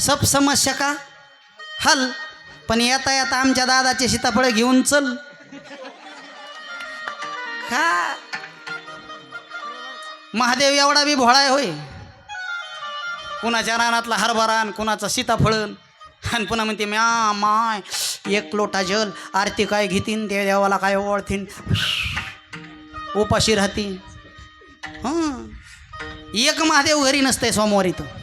सब समस्या का? हल. पण येता येता आमच्या दादाचे सीताफळ घेऊन चल. का? महादेव एवढा बी भोळा आहे होय. कुणाच्या रानातला हरभरा कुणाचं कुणाचा सीताफळन. आणि पुन्हा म्हणते म्या माय एक लोटा जल. आरती काय घेतीन ते देवाला काय ओळखीन उपाशी राहतीन. हां. एक महादेव घरी नसते सोमवारी तर.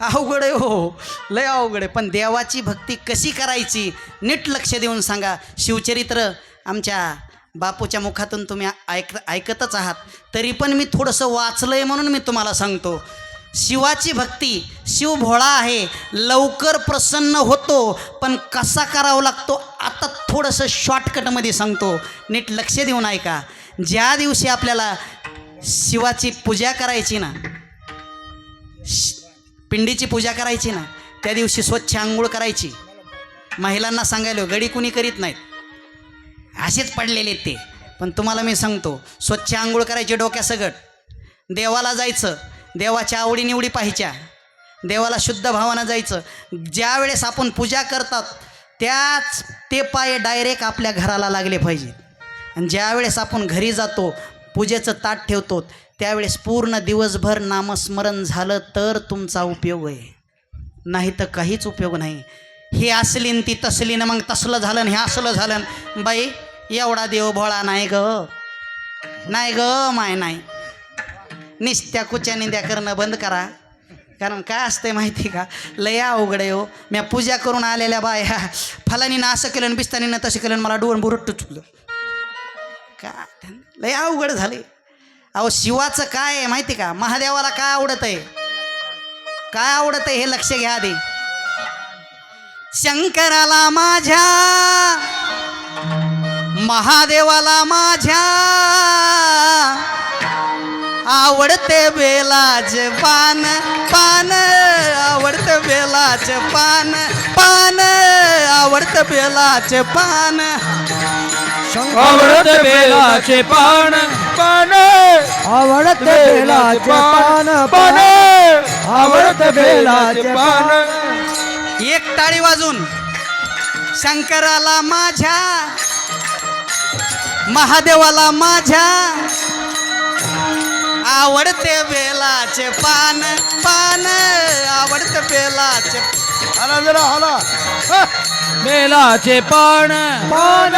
अवघड आहे हो. लय अवघड आहे. पण देवाची भक्ती कशी करायची नीट लक्ष देऊन सांगा. शिवचरित्र आमच्या बापूच्या मुखातून तुम्ही ऐक ऐकतच आहात. तरी पण मी थोडंसं वाचलं आहे म्हणून मी तुम्हाला सांगतो. शिवाची भक्ती शिव भोळा आहे. लवकर प्रसन्न होतो. पण कसा करावा लागतो आता थोडंसं शॉर्टकटमध्ये सांगतो. नीट लक्ष देऊन ऐका. ज्या दिवशी आपल्याला शिवाची पूजा करायची ना श- पिंडीची पूजा करायची ना त्या दिवशी स्वच्छ आंघोळ करायची. महिलांना सांगायलो गडी कुणी करीत नाहीत. असेच पडलेले आहेत ते. पण तुम्हाला मी सांगतो स्वच्छ आंघोळ करायची डोक्यासगट देवाला जायचं देवाच्या आवडीनिवडी पाहिच्या देवाला शुद्ध भावानं जायचं. ज्या वेळेस आपण पूजा करतात त्याच ते पाय डायरेक्ट आपल्या घराला लागले पाहिजेत. आणि ज्यावेळेस आपण घरी जातो पूजेचं ताट ठेवतो. त्यावेळेस पूर्ण दिवसभर नामस्मरण झालं तर तुमचा उपयोग आहे नाही तर काहीच उपयोग नाही. हे असली ती तसली ना मग तसलं झालं हे असलं झालं. बाई एवढा देव भोळा नाही ग. नाही ग माय नाही. निस्त्या कुच्या निंद्या करणं बंद करा. कारण काय असतंय माहिती का? लया अवघड हो. म्या पूजा करून आलेल्या बाया फलानीनं असं केलं बिस्तानीनं तसं केलं मला डोळं बुरट्ट चुकलं. लय अवघड झाले. अहो शिवाचं काय आहे माहिती का? महादेवाला काय आवडत आहे? काय आवडत आहे हे लक्ष घ्या आधी. शंकराला माझ्या महादेवाला माझ्या आवडते बेलाच पान पान आवडतं बेलाच पान पान. आवडतं बेलाच पान. आवडत बेलाचे पान. पान. आवडत बेलाचे पान पान. आवडत बेलाचे पान. एक टाळी वाजून शंकराला माझ्या महादेवाला माझ्या आवडते बेलाचे पान पान आवडते बेलाचे हाला जरा हाला बेलाचे पान. पान.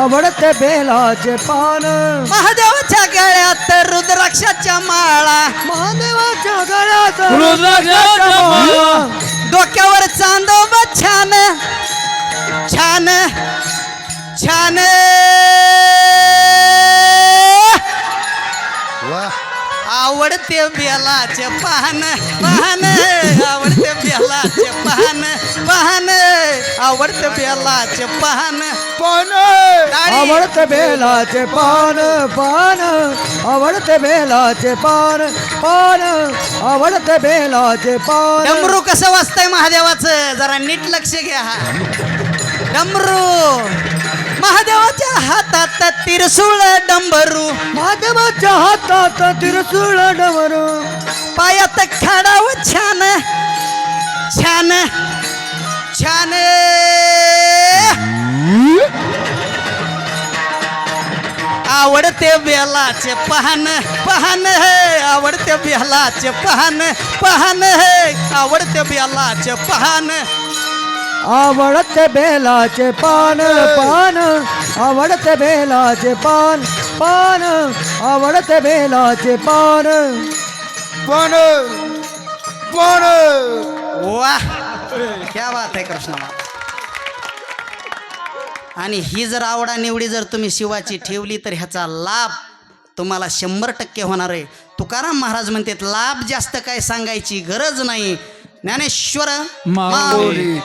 आवडत बेलाचे पान. महादेवाच्या गळ्यात रुद्राक्षाच्या माळा. महादेवाच्या गळ्यात रुद्राक्षाच्या माळा. डोक्यावर चांदोब छान छान छान आवडते बेलाचे पान पान आवडते बेलाचे पान पान आवडते बेलाचे पान टाळी. आवडत बेलाचे पान पान आवडत बेलाचे पान पान आवडत बेलाचे पान डमरू कसं वाजतंय महादेवाचं? जरा नीट लक्ष घ्या. डमरू. महादेवाच्या हातात तिरसुळ डंबरू. महादेवाच्या हातात तिरसुळ डमरू पायात खाडाव छान. छान. छान. आवडते बेलाचे पान पान हे आवडते बेलाचे पान पान हे आवडते बेलाचे पान आवडत बेलाचे पान पान आवडत बेलाचे पान पान आवडत बेलाचे पान. पान पान. वाह क्या बात आहे कृष्णा. आणि ही जर आवडा निवडी जर तुम्ही शिवाची ठेवली तर ह्याचा लाभ तुम्हाला शंभर टक्के होणार आहे. तुकाराम महाराज म्हणतात लाभ जास्त काय सांगायची गरज नाही. ज्ञानेश्वर. माऊली.